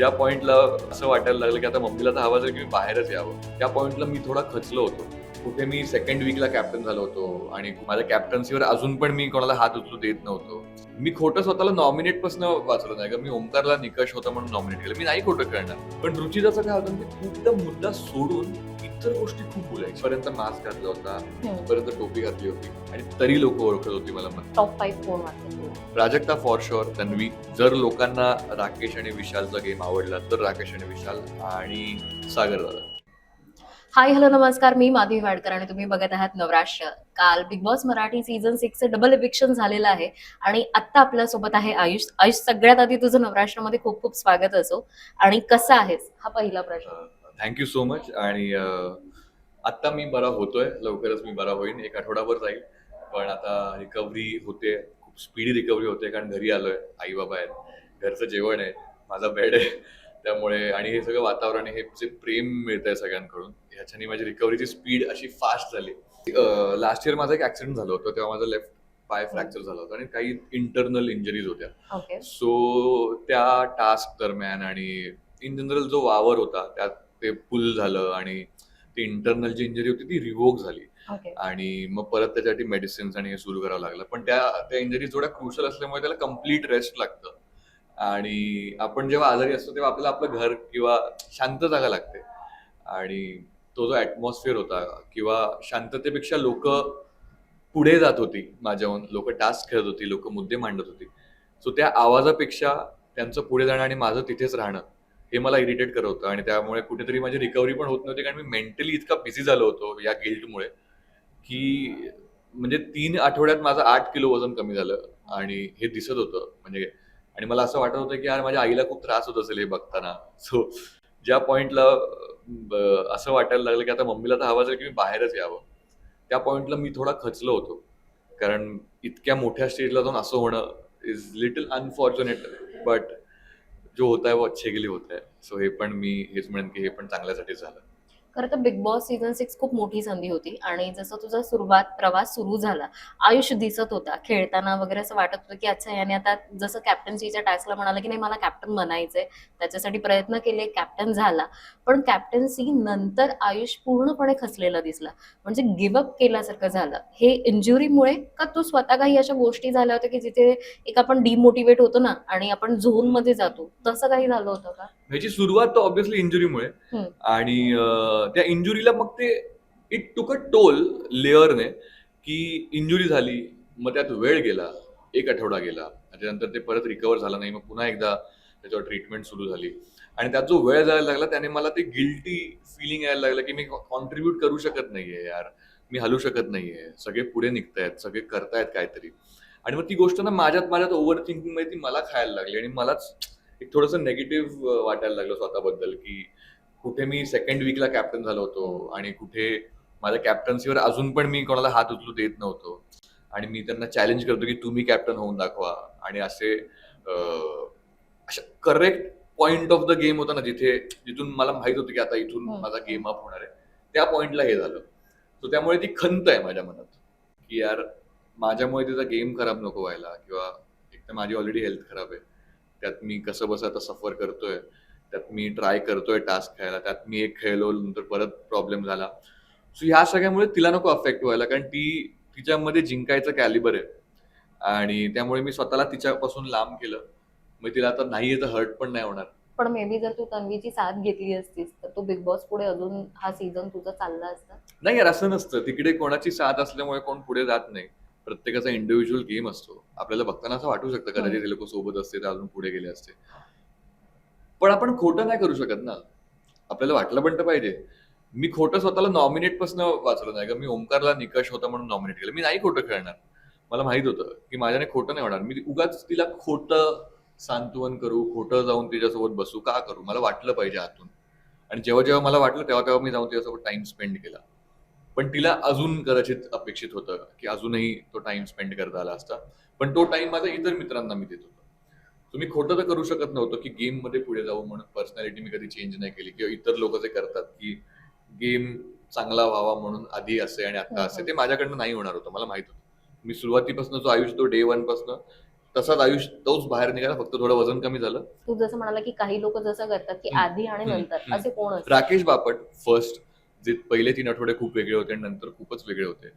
ज्या पॉईंटला असं वाटायला लागलं की आता मम्मीला तर हवा असेल की मी बाहेरच यावं त्या पॉईंटला मी थोडा खचलो होतो. कुठे मी सेकंड वीकला कॅप्टन झालो होतो आणि माझ्या कॅप्टन्सीवर अजून पण मी कोणाला हात उचलू देत नव्हतो. मी खोटं स्वतःला नॉमिनेटपासून वाचलं नाही. का मी ओमकारला निकष होता म्हणून नॉमिनेट केलं. मी नाही खोटं करणार. पण रुचिदाचं काय होतं की खूपदा मुद्दा सोडून इतर गोष्टी खूप बोलायची. पर्यंत मास्क घातला होता. पर्यंत टोपी घातली होती. आणि तरी लोक ओळखत होती मला टॉप फाईव्ह कोण तुला? Prajakta for sure Tanvi. जर लोकांना राकेश आणि विशालचा गेम आवडला तर राकेश आणि विशाल आणि सागर दादा. हाय हॅलो नमस्कार. मी माधवी वाडकर आणि तुम्ही बघत आहात नवराष्ट्र काल बिग बॉस मराठी सीझन सिक्सचं डबल इविक्शन झालेलं आहे. आणि आत्ता आपल्यासोबत आहे आयुष. आयुष सगळ्यात आधी तुझं नवराष्ट्रामध्ये खूप खूप स्वागत असो. आणि कसं आहेस? हा पहिला प्रश्न. थँक्यू सो मच आणि आत्ता मी बरा होतोय. लवकरच मी बरा होईन. एक आठवडाभर जाईल. पण आता रिकव्हरी होते. खूप स्पीडी रिकव्हरी होते कारण घरी आलोय. आई बाबा आहेत. घरचं जेवण आहे. माझा बेड आहे. त्यामुळे आणि हे सगळं वातावरण हे जे प्रेम मिळत आहे सगळ्यांकडून ह्याच्याने माझी रिकव्हरीची स्पीड अशी फास्ट झाली. लास्ट इयर माझा एक ऍक्सिडेंट झालं होतं. तेव्हा माझा लेफ्ट पाय फ्रॅक्चर झाला होता. आणि काही इंटरनल इंजरीज होत्या. सो त्या टास्क दरम्यान आणि इन जनरल जो वावर होता त्यात ते पुल झालं आणि ती इंटरनल जी इंजरी होती ती रिवोक झाली. ओके आणि मग परत त्याच्यासाठी मेडिसिन्स आणि हे सुरू करावं लागलं. पण त्या त्या इंजरीज थोड्या क्रुशल असल्यामुळे त्याला कंप्लीट रेस्ट लागतं. आणि आपण जेव्हा आजारी असतो तेव्हा आपल्याला आपलं घर किंवा शांत जागा लागते. आणि तो जो ऍटमॉस्फिअर होता किंवा शांततेपेक्षा लोक पुढे जात होती माझ्याहून लोक टास्क खेळत होती लोक मुद्दे मांडत होती. सो त्या आवाजापेक्षा त्यांचं पुढे जाणं आणि माझं तिथेच राहणं हे मला इरिटेट करत होतं आणि त्यामुळे कुठेतरी माझी रिकव्हरी पण होत नव्हती कारण मी मेंटली इतका बिझी झालो होतो या गिल्टमुळे की म्हणजे तीन आठवड्यात माझं आठ किलो वजन कमी झालं आणि हे दिसत होतं. म्हणजे आणि मला असं वाटत होतं की यार माझ्या आईला खूप त्रास होत असेल हे बघताना. सो ज्या पॉइंटला असं वाटायला लागलं की आता मम्मीला तर हवा असेल की मी बाहेरच यावं. त्या पॉइंटला मी थोडा खचलो होतो. कारण इतक्या मोठ्या स्टेजला जाऊन असं होणं इज लिटल अनफॉर्च्युनेट बट जो होता है वो अच्छे के लिए होता है सो हे पण मी हेच म्हणेन की हे पण चांगल्यासाठी झालं. खरं तर बिग बॉस सीझन सिक्स खूप मोठी संधी होती. आणि जसं तुझा सुरुवात प्रवास सुरू झाला आयुष्य दिसत होता खेळताना वगैरे असं वाटत होतं की अच्छा याने आता जसं कॅप्टन्सीच्या टास्कला म्हणाला की नाही मला कॅप्टन बनायचंय. त्याच्यासाठी प्रयत्न केले कॅप्टन झाला. पण कॅप्टन्सी नंतर आयुष पूर्णपणे खचलेला दिसला. म्हणजे गिवअप केल्यासारखं झालं. हे इंजुरीमुळे का तू स्वतः काही अशा गोष्टी झाल्या होत्या की जिथे एक आपण डिमोटिवेट होतो ना आणि आपण झोनमध्ये जातो? तसं काही झालं होतं का? ह्याची सुरुवात तर ऑब्व्हियसली इंजुरीमुळे. आणि त्या इंजुरीला मग ते इट टुक अ टोल लेअरने की इंजुरी झाली मग त्यात वेळ गेला एक आठवडा गेला त्याच्यानंतर ते परत रिकवर झाला नाही मग पुन्हा एकदा त्याच्यावर ट्रीटमेंट सुरू झाली. आणि त्यात जो वेळ जायला लागला त्याने मला ते गिल्टी फिलिंग यायला लागलं की मी कॉन्ट्रीब्यूट करू शकत नाहीये यार. मी हलू शकत नाहीये. सगळे पुढे निघतायत सगळे करतायत काहीतरी. आणि मग ती गोष्ट ना माझ्यात माझ्यात ओव्हर थिंकिंगमध्ये ती मला खायला लागली आणि मलाच एक थोडंसं नेगेटिव्ह वाटायला लागलं स्वतःबद्दल की कुठे मी सेकंड वीकला कॅप्टन झालो होतो आणि कुठे माझ्या कॅप्टन्सीवर अजून पण मी कोणाला हात उचलू देत नव्हतो. आणि मी त्यांना चॅलेंज करतो की तुम्ही कॅप्टन होऊन दाखवा. आणि असे अशा correct point of the game होता ना जिथे जिथून मला माहीत होतं की आता इथून हम्म. माझा गेम अप होणार आहे. त्या पॉइंटला हे झालं. सो त्यामुळे ती खंत आहे माझ्या मनात. की यार माझ्यामुळे तिचा गेम खराब नको व्हायला किंवा एक तर माझी ऑलरेडी हेल्थ खराब आहे. त्यात मी कसं बसं आता सफर करतोय त्यात मी ट्राय करतोय टास्क खेळायला त्यात मी एक खेळलो नंतर परत प्रॉब्लेम झाला. सो ह्या सगळ्यामुळे तिला नको अफेक्ट व्हायला कारण ती तिच्यामध्ये जिंकायचं कॅलिबर आहे. आणि त्यामुळे मी स्वतःला तिच्यापासून लांब केलं. मग तिला आता नाही तर हर्ट पण नाही होणार. पण मे बी जर तू तन्वीची साथ घेतली असतीस तर तू बिग बॉस पुढे अजून हा सीझन तुझा चालला असता? नाही यार असं नसतं. तिकडे कोणाची साथ असल्यामुळे कोण पुढे जात नाही. प्रत्येकाचा इंडिव्हिज्युअल गेम असतो. आपल्याला बघताना असं वाटू शकतं कदाचित हे. लोक सोबत असते तर अजून पुढे गेले असते. पण आपण खोटं नाही करू शकत ना? आपल्याला वाटलं पण तर पाहिजे. मी खोटं स्वतःला नॉमिनेटपासून वाचलं नाही. का मी ओमकारला निकष होता म्हणून नॉमिनेट केलं. मी नाही खोटं खेळणार. मला माहीत होतं की माझ्याने खोटं नाही होणार. मी उगाच तिला खोटं सांत्वन करू खोटं जाऊन तिच्यासोबत बसू का करू? मला वाटलं पाहिजे आतून. आणि जेव्हा जेव्हा मला वाटलं तेव्हा तेव्हा मी जाऊन तिच्यासोबत टाइम स्पेंड केला. पण तिला अजून कदाचित अपेक्षित होतं की अजूनही तो टाइम स्पेंड करता आला असता पण तो टाइम माझा इतर मित्रांना मी देत होतो तुम्ही खोटं तर करू शकत नव्हतं की गेममध्ये पुढे जाऊ म्हणून पर्सनॅलिटी मी कधी चेंज नाही केली किंवा इतर लोक जे करतात की गेम चांगला व्हावा म्हणून आधी असे आणि आता असे ते माझ्याकडनं नाही होणार होतं मला माहीत होतं मी सुरुवातीपासून जो आयुष तो डे वनपासून तसाच आयुष तोच बाहेर निघाला फक्त थोडं वजन कमी झालं तू जसं म्हणाला की काही लोक जसं करतात की. आधी आणि. नंतर. असे कोण राकेश बापट फर्स्ट जे पहिले तीन आठवडे खूप वेगळे होते आणि नंतर खूपच वेगळे होते.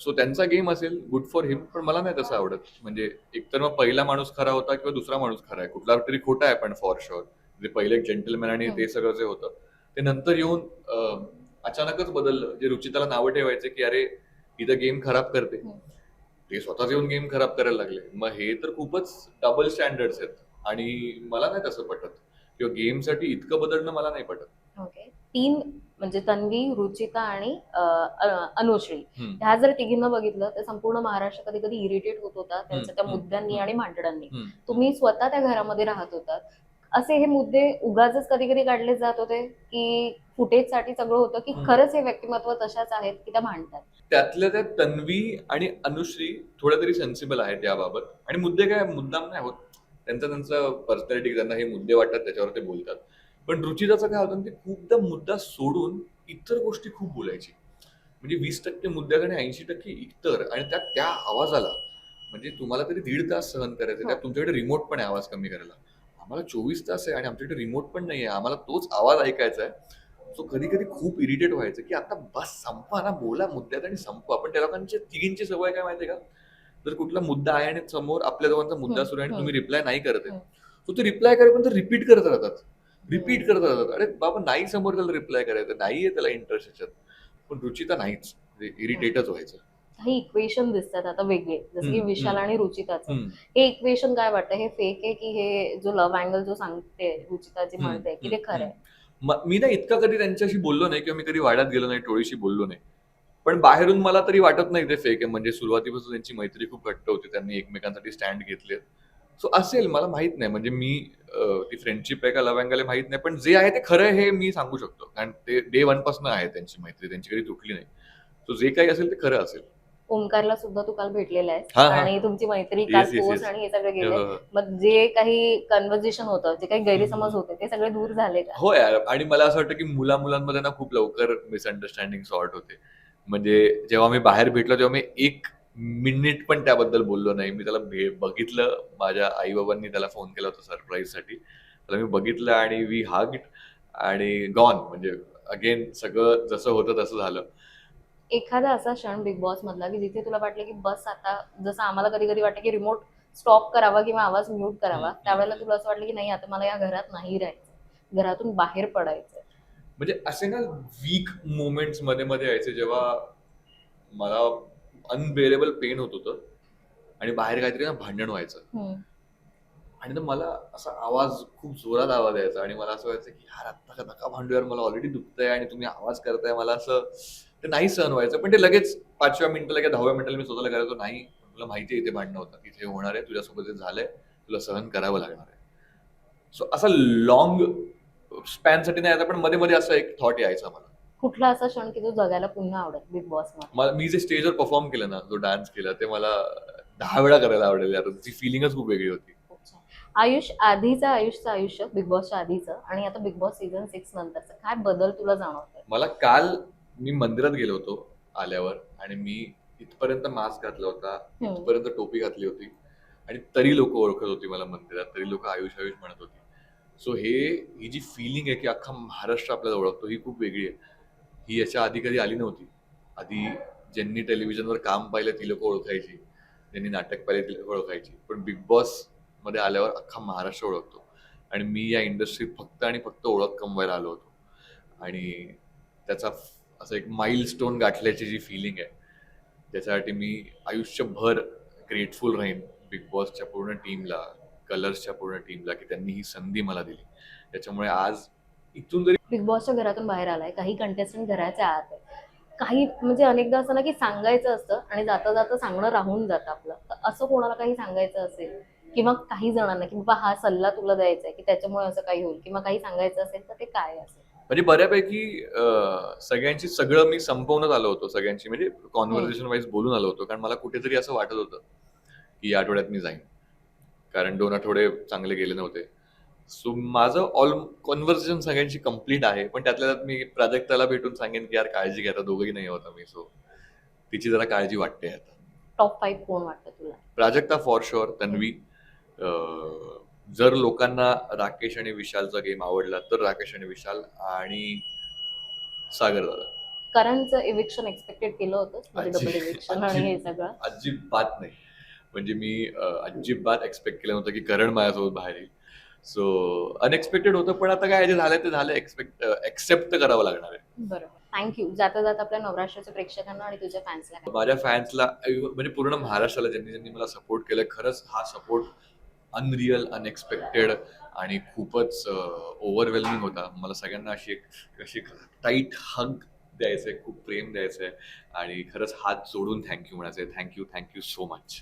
सो त्यांचा गेम असेल गुड फॉर हिम पण मला नाही तसं आवडत. म्हणजे एकतर मग पहिला माणूस खरा होता किंवा दुसरा माणूस खरा आहे. कुठला तरी खोटा आहे पण फॉर शुअर जे पहिले जेंटलमॅन आणि ते सगळं जे होतं. ते नंतर येऊन अचानकच बदललं. जे रुचिताला नावं ठेवायचे की अरे इथं गेम खराब करते. हम्म. ते स्वतःच येऊन गेम खराब करायला लागले. मग हे तर खूपच डबल स्टँडर्ड्स आहेत. आणि मला नाही तसं पटत. किंवा गेमसाठी इतकं बदलणं मला नाही पटत. ओके तीन म्हणजे तन्वी रुचिता आणि अनुश्री. ह्या जर तिघींना बघितलं तर संपूर्ण महाराष्ट्र कधी कधी इरिटेट होत होता त्यांच्या त्या. मुद्द्यांनी आणि हम्म. तुम्ही स्वतः त्या घरामध्ये राहत होतात. असे हे मुद्दे उगाच कधी कधी काढले जात होते की फुटेजसाठी सगळं होतं की. खरंच हे व्यक्तिमत्व तशाच आहेत की त्या भांडतात. त्यातल्या त्यात तन्वी आणि अनुश्री थोड्या तरी सेन्सिबल आहेत याबाबत. आणि मुद्दे काय मुद्दाम नाही होत. त्यांचं त्यांचं पर्सनॅलिटी त्यांना हे मुद्दे वाटतात त्याच्यावर ते बोलतात. पण रुचिताचं काय होतं ते खूपदा मुद्दा सोडून इतर गोष्टी खूप बोलायची. म्हणजे वीस टक्के मुद्द्यात आणि ऐंशी टक्के इतर आणि त्यात त्या आवाजाला म्हणजे तुम्हाला तरी दीड तास सहन करायचं त्यात तुमच्याकडे रिमोट पण आहे आवाज कमी करायला. आम्हाला चोवीस तास आहे आणि आमच्याकडे रिमोट पण नाही आहे आम्हाला तोच आवाज ऐकायचा आहे. सो कधी कधी खूप इरिटेट व्हायचं की आता बस संपा ना बोला मुद्द्यात आणि संपवा पण त्या लोकांची तिघींची सवय काय माहितीये का? जर कुठला मुद्दा आहे आणि समोर आपल्या दोघांचा मुद्दा सुरू आहे आणि तुम्ही रिप्लाय नाही करत आहे. तो ते रिप्लाय करेपर्यंत रिपीट करत राहतात. रिपीट करत राहतात. अरे बाबा नाही समोर त्याला रिप्लाय करायचं. नाहीये त्याला इंटरेस्ट याच्यात पण रुचिता नाहीच. इरिटेटच व्हायचं. काही इक्वेशन दिसतात आता वेगळे. जसं की विशाल. आणि रुचिताचं. हे इक्वेशन काय वाटतं? हे फेक आहे की हे जो लव्ह अँगल जो सांगते रुचिता जी म्हणते की ते खरं आहे? म- मी ना इतका कधी त्यांच्याशी बोललो नाही किंवा मी कधी वाड्यात गेलो नाही टोळीशी बोललो नाही. पण बाहेरून मला तरी वाटत नाही ते फेक आहे. म्हणजे सुरुवातीपासून त्यांची मैत्री खूप घट्ट होती. त्यांनी एकमेकांसाठी स्टँड घेतले सो असेल मला माहीत नाही. म्हणजे मी ती फ्रेंडशिप आहे का लव्ह अँगल आहे माहीत नाही. पण जे आहे ते खरं आहे हे मी सांगू शकतो. कारण ते डे वनपासून आहे त्यांची मैत्री. त्यांची कधी तुटली नाही. सो जे काही असेल ते खरं असेल. ओमकारला सुद्धा तू काल भेटलेला आहेस. हा, हा. आणि तुमची मैत्री काल yes. आणि हे सगळे गेले. अं, मग जे काही कन्व्हर्सेशन होतं जे काही गैरसमज होते ते सगळे दूर झाले का? हो यार. आणि मला असं वाटतं की मुला मुलांमध्ये ना खूप लवकर मिसअंडरस्टँडिंग सॉर्ट होते. म्हणजे जेव्हा मी बाहेर भेटलो तेव्हा मी एक मिनिट पण त्याबद्दल बोललो नाही. मी त्याला भे- बघितलं. माझ्या आई बाबांनी त्याला फोन केला होता सरप्राईजसाठी. त्याला मी बघितलं आणि वी हाग आणि गॉन म्हणजे अगेन सगळं जसं होतं तसं झालं. एखादा असा क्षण बिग बॉस मधला की जिथे तुला वाटलं की बस आता जसं आम्हाला कधी कधी वाटतं की रिमोट स्टॉप करावा किंवा आवाज म्यूट करावा. त्यावेळेला तुला असं वाटलं की नाही आता मला या घरात नाही राहायचं घरातून बाहेर पडायचं म्हणजे असे ना वीक मोमेंट्समध्ये मध्ये यायचे जेव्हा मला अनबेरेबल पेन होत होतं. आणि बाहेर काहीतरी ना भांडण व्हायचं. आणि ना मला असा आवाज खूप जोरात आवाज यायचा. आणि मला असं व्हायचं की यार आत्ता का नका भांडू यार मला ऑलरेडी दुखतंय आणि तुम्ही आवाज करताय. मला असं ते नाही सहन व्हायचं. पण ते लगेच पाचव्या मिनिटाला किंवा दहाव्या मिनिटाला मी स्वतःला करायचो नाही तुला माहिती आहे इथे भांडणं होतं तिथे होणार आहे. तुझ्यासोबत हे झालंय. तुला सहन करावं लागणार आहे. सो असा लॉंग स्पॅनसाठी नाही आता पण मध्ये मध्ये असं एक थॉट यायचा मला. कुठला असा क्षण की जो जगायला पुन्हा आवडेल बिग बॉस मला मी जे स्टेजवर परफॉर्म केलं ना जो डान्स केला ते मला दहा वेळा करायला आवडेल यार. ती फिलिंगच खूप वेगळी होती. आयुष आधीचं आयुषचं आयुष्य बिग बॉसच्या आधीचं आणि आता बिग बॉस सीझन सिक्स नंतरचं. काय बदल तुला जाणवतोय? मला काल मी मंदिरात गेलो होतो आल्यावर आणि मी इथपर्यंत मास्क घातला होता हम्म. इथपर्यंत टोपी घातली होती आणि तरी लोक ओळखत होती मला मंदिरात तरी लोक आयुष आयुष म्हणत होती. सो हे ही जी फिलिंग आहे की अख्खा महाराष्ट्र आपल्याला ओळखतो ही खूप वेगळी आहे. ही याच्या आधी कधी आली नव्हती. आधी ज्यांनी टेलिव्हिजनवर काम पाहिलं ती लोक ओळखायची. ज्यांनी नाटक पाहिले ती लोक ओळखायची. पण बिग बॉसमध्ये आल्यावर अख्खा महाराष्ट्र ओळखतो. आणि मी या इंडस्ट्रीत फक्त आणि फक्त ओळख कमवायला आलो होतो. आणि त्याचा असं एक माइल स्टोन गाठल्याची जी फिलिंग आहे त्याच्यासाठी मी आयुष्यभर ग्रेटफुल राहीन बिग बॉसच्या पूर्ण टीमला कलर्सच्या पूर्ण टीमला की त्यांनी ही संधी मला दिली. त्याच्यामुळे आज इथून जरी बिग बॉसच्या घरातून बाहेर आलाय काही कंटेस्टंट घराच्या आत आहे. काही म्हणजे अनेकदा असं ना की सांगायचं असतं आणि जाता जाता सांगणं राहून जातं आपलं. तर असं कोणाला काही सांगायचं असेल? किंवा काही जणांना की बाबा हा सल्ला तुला द्यायचा आहे की त्याच्यामुळे असं काही होईल? किंवा काही सांगायचं असेल तर ते काय असेल? म्हणजे बऱ्यापैकी सगळ्यांची सगळं मी संपवण्यात आलो होतो सगळ्यांची. म्हणजे कॉन्व्हर्सेशन वाईज बोलून आलो होतो. कारण मला कुठेतरी असं वाटत होतं की या आठवड्यात मी जाईन. कारण दोन आठवडे चांगले गेले नव्हते. सो माझं ऑल कॉन्व्हर्सेशन सगळ्यांची कंप्लीट आहे पण त्यातल्या त्यात मी प्राजक्ताला भेटून सांगेन की यार काळजी घ्या दोघंही नाही होता मी सो तिची जरा काळजी वाटते आता. टॉप फाईव्ह कोण वाटतं तुला? Prajakta for sure Tanvi. जर लोकांना राकेश आणि विशालचा गेम आवडला तर राकेश आणि विशाल आणि सागर दादा. करणचं इव्हिक्शन एक्सपेक्टेड केलं होतं म्हणजे आणि हे सगळं. अजिबात नाही. म्हणजे मी अजिबात एक्सपेक्ट केलं नव्हतं की करण माझ्यासोबत बाहेर येईल. सो अनएक्सपेक्टेड होतं पण आता काय जे झालं ते झालं एक्सपेक्ट एक्सेप्ट करावं लागणार आहे. बरोबर. थँक्यू जाता जाता आपल्या नवराष्ट्राच्या प्रेक्षकांना आणि तुझ्या फॅन्सला माझ्या फॅन्सला म्हणजे पूर्ण महाराष्ट्राला ज्यांनी ज्यांनी मला सपोर्ट केलं खरंच हा सपोर्ट अनरिअल अनएक्सपेक्टेड आणि खूपच ओव्हरवेल्मिंग होता. मला सगळ्यांना अशी एक अशी टाईट हग द्यायचं आहे खूप प्रेम द्यायचं आहे आणि खरंच हात जोडून थँक्यू म्हणायचं आहे थँक्यू थँक्यू सो मच